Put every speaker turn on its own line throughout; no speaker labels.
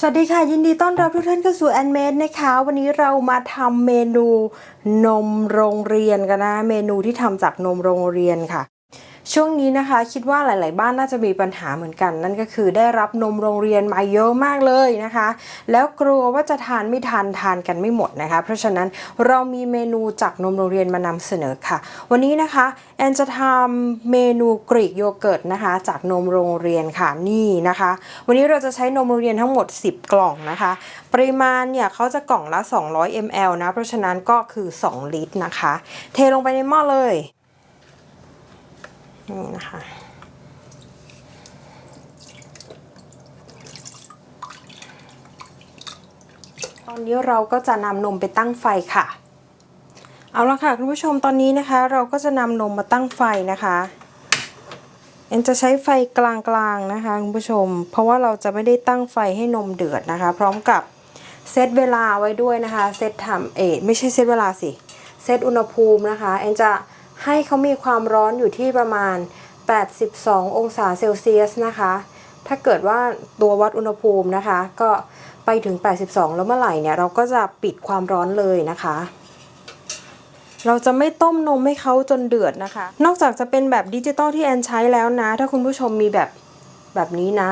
สวัสดีค่ะ ยินดีต้อนรับทุกท่านเข้าสู่แอนเมดนะคะ วันนี้เรามาทำเมนูนมโรงเรียนกันนะ เมนูที่ทำจากนมโรงเรียนค่ะ ช่วงนี้นะคะคิดว่าหลาย ๆ บ้านน่าจะมีปัญหาเหมือนกัน นั่นก็คือได้รับนมโรงเรียนมาเยอะมากเลยนะคะ แล้วกลัวว่าจะทานไม่ทันทานกันไม่หมดนะคะ เพราะฉะนั้นเรามีเมนูจากนมโรงเรียนมานำเสนอค่ะ วันนี้นะคะแอนจะทำเมนูกรีกโยเกิร์ตนะคะ จากนมโรงเรียนค่ะนี่นะคะ วันนี้เราจะใช้นมโรงเรียนทั้งหมด 10 กล่องนะคะ ปริมาณเนี่ยเขาจะกล่องละ 200 ml นะเพราะฉะนั้นก็คือ 2 ลิตรนะคะ เทลงไปในหม้อเลย นี่นะคะ ตอนนี้เราก็จะนำนมไปตั้งไฟค่ะ เอาละค่ะคุณผู้ชมตอนนี้นะคะ เราก็จะนำนมมาตั้งไฟนะคะเอ็นจะใช้ไฟกลางๆนะคะคุณผู้ชม เพราะว่าเราจะไม่ได้ตั้งไฟให้นมเดือดนะคะ พร้อมกับเซตเวลาไว้ด้วยนะคะ เซตทำเออไม่ใช่เซตเวลาสิ เซตอุณหภูมินะคะเอ็นจะ ให้เขามีความร้อนอยู่ที่ประมาณ 82 องศาเซลเซียสนะคะ ถ้าเกิดว่าตัววัดอุณหภูมินะคะ ก็ไปถึง 82 แล้วเมื่อไหร่เนี่ยเราก็จะปิดความร้อนเลยนะคะเราจะไม่ต้มนมให้เขาจนเดือดนะคะ นอกจากจะเป็นแบบดิจิตอลที่แอนใช้แล้วนะ ถ้าคุณผู้ชมมีแบบแบบนี้นะ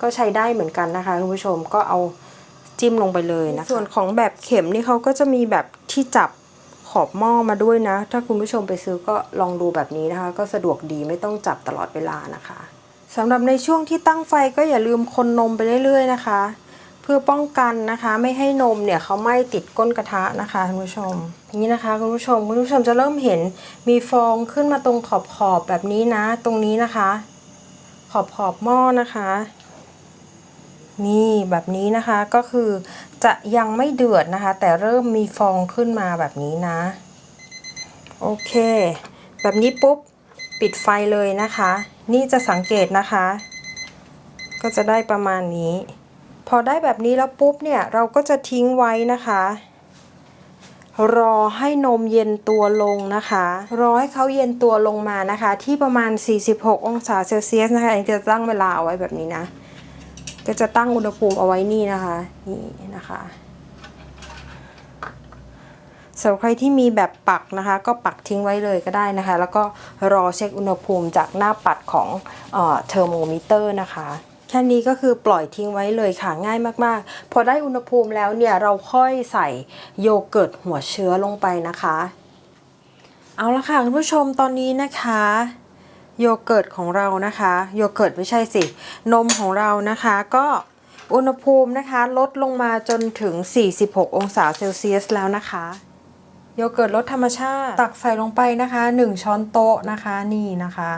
ก็ใช้ได้เหมือนกันนะคะ คุณผู้ชมก็เอาจิ้มลงไปเลยนะคะส่วนของแบบเข็มนี่เขาก็จะมีแบบที่จับ อบหม้อมาด้วยนะ ถ้าคุณผู้ชมไปซื้อก็ลองดูแบบนี้นะคะ ก็สะดวกดีไม่ต้องจับตลอดเวลานะคะสำหรับในช่วงที่ตั้งไฟก็อย่าลืมคนนมไปเรื่อย ๆ นะคะ เพื่อป้องกันนะคะ ไม่ให้นมเนี่ยเขาไหม้ติดก้นกระทะนะคะคุณผู้ชมนี่นะคะคุณผู้ชมคุณผู้ชมจะเริ่มเห็นมีฟองขึ้นมาตรงขอบขอบแบบนี้นะ ตรงนี้นะคะ ขอบขอบหม้อนะคะ นี่แบบนี้นะคะก็คือ จะยังไม่เดือดนะคะ แต่เริ่มมีฟองขึ้นมาแบบนี้นะ โอเค แบบนี้ปุ๊บปิดไฟเลยนะคะ นี่จะสังเกตนะคะ ก็จะได้ประมาณนี้ พอได้แบบนี้แล้วปุ๊บเนี่ยเราก็จะทิ้งไว้นะคะรอให้นมเย็นตัวลงนะคะ รอให้เขาเย็นตัวลงมานะคะ ที่ประมาณ 46 องศาเซลเซียสนะคะอันนี้จะตั้งเวลาเอาไว้แบบนี้นะ ก็จะตั้งอุณหภูมิเอาไว้นี่นะคะ นี่นะคะสำหรับใครที่มีแบบปักนะคะ ก็ปักทิ้งไว้เลยก็ได้นะคะ แล้วก็รอเช็คอุณหภูมิจากหน้าปัดของเทอร์โมมิเตอร์นะคะแค่นี้ก็คือปล่อยทิ้งไว้เลยค่ะง่ายมากๆ พอได้อุณหภูมิแล้วเนี่ยเราค่อยใส่โยเกิร์ตหัวเชื้อลงไปนะคะ เอาละค่ะคุณผู้ชมตอนนี้นะคะ โยเกิร์ตของเรานะคะ โยเกิร์ตไม่ใช่สิ นมของเรานะคะก็อุณหภูมินะคะ ลดลงมาจนถึง 46 องศาเซลเซียสแล้วนะคะ โยเกิร์ตรสธรรมชาติ ตักใส่ลงไปนะคะ 1 ช้อนโต๊ะนะคะนี่นะคะ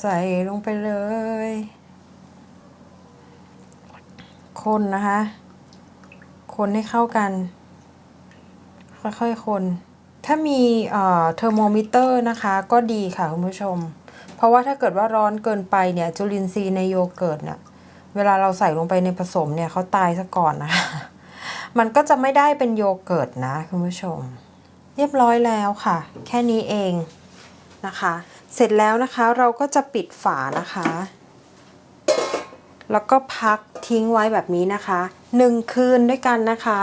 ใส่ลงไปเลยคนนะคะ คนให้เข้ากัน ค่อยๆคน ถ้ามีเทอร์โมมิเตอร์นะคะก็ดีค่ะคุณผู้ชม เพราะว่าถ้าเกิดว่าร้อนเกินไปเนี่ยจุลินทรีย์ในโยเกิร์ตเนี่ยเวลาเราใส่ลงไปในผสมเนี่ยเขาตายซะก่อนนะคะ มันก็จะไม่ได้เป็นโยเกิร์ตนะคุณผู้ชม เรียบร้อยแล้วค่ะ แค่นี้เองนะคะ เสร็จแล้วนะคะเราก็จะปิดฝานะคะ แล้วก็พักทิ้งไว้แบบนี้นะคะหนึ่งคืนด้วยกันนะคะ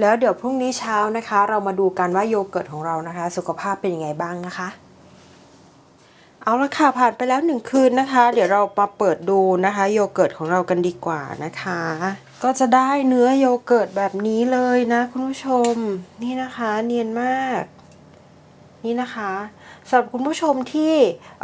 แล้วเดี๋ยวพรุ่งนี้เช้านะคะ เรามาดูกันว่าโยเกิร์ตของเรานะคะ สุขภาพเป็นยังไงบ้างนะคะ เอาละค่ะผ่านไปแล้วหนึ่งคืนนะคะ เดี๋ยวเรามาเปิดดูนะคะ โยเกิร์ตของเรากันดีกว่านะคะ ก็จะได้เนื้อโยเกิร์ตแบบนี้เลยนะคุณผู้ชมนี่นะคะเนียนมากนี่นะคะสำหรับคุณผู้ชมที่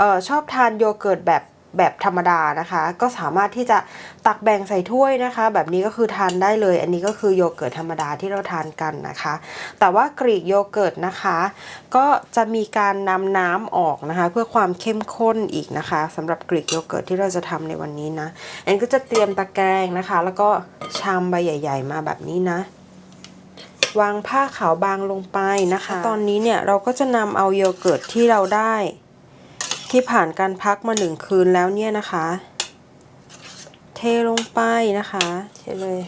ออชอบทานโยเกิร์ตแบบ แบบธรรมดานะคะ ก็สามารถที่จะตักแบ่งใส่ถ้วยนะคะ แบบนี้ก็คือทานได้เลย อันนี้ก็คือโยเกิร์ตธรรมดาที่เราทานกันนะคะ แต่ว่ากรีกโยเกิร์ตนะคะ ก็จะมีการนำน้ำออกนะคะ เพื่อความเข้มข้นอีกนะคะสำหรับกรีกโยเกิร์ตที่เราจะทำในวันนี้นะแอนก็จะเตรียมตะแกรงนะคะ แล้วก็ชามใบใหญ่ ๆ มาแบบนี้นะวางผ้าขาวบางลงไปนะคะ ตอนนี้เนี่ยเราก็จะนำเอาโยเกิร์ตที่เราได้ ที่ผ่านการพักมาหนึ่งคืนแล้วเนี่ยนะคะ เทลงไปนะคะเทเลย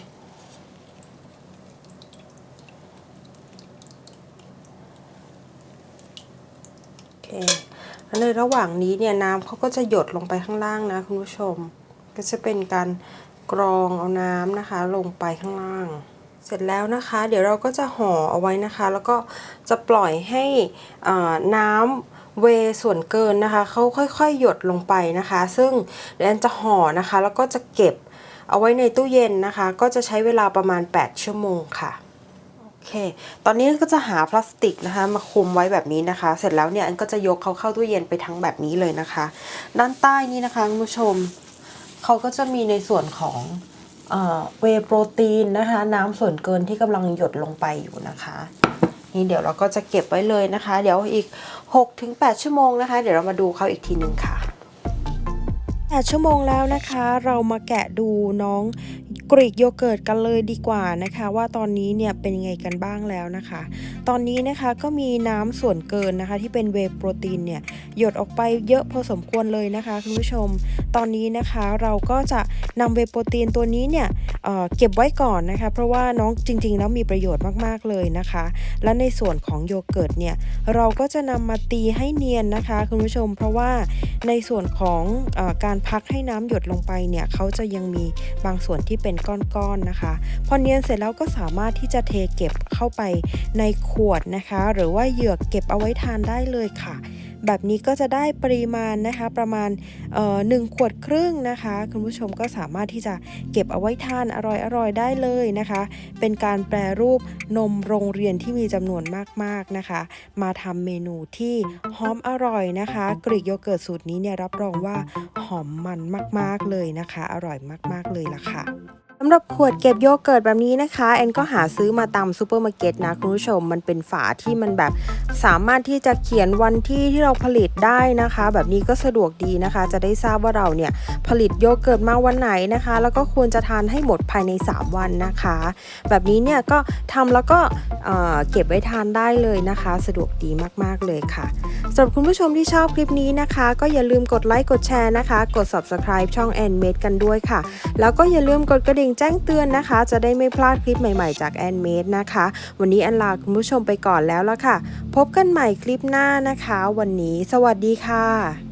โอเคแล้วในระหว่างนี้เนี่ยน้ำเขาก็จะหยดลงไปข้างล่างนะคุณผู้ชม ก็จะเป็นการกรองเอาน้ำนะคะ ลงไปข้างล่าง เสร็จแล้วนะคะ เดี๋ยวเราก็จะห่อเอาไว้นะคะ แล้วก็จะปล่อยให้น้ำ เวส่วนเกินนะคะเขาค่อยๆ หยดลงไปนะคะ ซึ่งเดี๋ยวแอนจะห่อนะคะ แล้วก็จะเก็บเอาไว้ในตู้เย็นนะคะ ก็จะใช้เวลาประมาณ 8 ชั่วโมงค่ะโอเคตอนนี้ก็จะหาพลาสติกนะคะมาคลุมไว้แบบนี้นะคะ เสร็จแล้วเนี่ยอันก็จะยกเขาเข้าตู้เย็นไปทั้งแบบนี้เลยนะคะ ด้านใต้นี่นะคะคุณผู้ชมเขาก็จะมีในส่วนของเวโปรตีนนะคะ น้ำส่วนเกินที่กำลังหยดลงไปอยู่นะคะ นี่เดี๋ยวเราก็จะเก็บไว้เลยนะคะ เดี๋ยวอีก 6-8 ชั่วโมงนะคะ เดี๋ยวเรามาดูเขาอีกทีหนึ่งค่ะ8ชั่วโมงแล้วนะคะ เรามาแกะดูน้อง กรีกโยเกิร์ตกันเลยดีกว่านะคะ ว่าตอนนี้เนี่ยเป็นยังไงกันบ้างแล้วนะคะ ตอนนี้นะคะก็มีน้ำส่วนเกินนะคะ ที่เป็นเวโปรตีนเนี่ยหยดออกไปเยอะพอสมควรเลยนะคะคุณผู้ชม ตอนนี้นะคะเราก็จะนำเวโปรตีนตัวนี้เนี่ยเอ่อเก็บไว้ก่อนนะคะ เพราะว่าน้องจริง ๆ แล้วมีประโยชน์มากๆเลยนะคะ และในส่วนของโยเกิร์ตเนี่ยเราก็จะนำมาตีให้เนียนนะคะคุณผู้ชม เพราะว่าในส่วนของอการพักให้น้ำหยดลงไปเนี่ยเขาจะยังมีบางส่วนที่เป็นก้อนๆนะคะ พอเนียนเสร็จแล้วก็สามารถที่จะเทเก็บเข้าไปในขวดนะคะ หรือว่าเหยือกเก็บเอาไว้ทานได้เลยค่ะ แบบนี้ก็จะได้ปริมาณนะคะประมาณหนึ่งขวดครึ่งนะคะ คุณผู้ชมก็สามารถที่จะเก็บเอาไว้ทานอร่อยๆได้เลยนะคะ เป็นการแปรรูปนมโรงเรียนที่มีจำนวนมากๆนะคะ มาทำเมนูที่หอมอร่อยนะคะ กรีกโยเกิร์ตสูตรนี้เนี่ยรับรองว่าหอมมันมากๆเลยนะคะ อร่อยมากๆเลยล่ะค่ะ สำหรับขวดเก็บโยเกิร์ตแบบนี้นะคะ แอนก็หาซื้อมาตามซูเปอร์มาร์เก็ตนะคุณผู้ชม มันเป็นฝาที่มันแบบสามารถที่จะเขียนวันที่ที่เราผลิตได้นะคะ แบบนี้ก็สะดวกดีนะคะ จะได้ทราบว่าเราเนี่ยผลิตโยเกิร์ตมาวันไหนนะคะ แล้วก็ควรจะทานให้หมดภายใน 3 วันนะคะ แบบนี้เนี่ยก็ทำแล้วก็เเก็บไว้ทานได้เลยนะคะ สะดวกดีมากๆเลยค่ะสำหรับคุณผู้ชมที่ชอบคลิปนี้นะคะ ก็อย่าลืมกดไลค์กดแชร์นะคะ กด subscribe ช่อง a n m a d e กันด้วยค่ะ แล้วก็อย่าลืมกดกระดิ่งงแจ้งเตือนนะคะ จะได้ไม่พลาดคลิปใหม่ๆจากแอนเมดนะคะ วันนี้แอนลาคุณผู้ชมไปก่อนแล้วละค่ะ พบกันใหม่คลิปหน้านะคะ วันนี้ สวัสดีค่ะ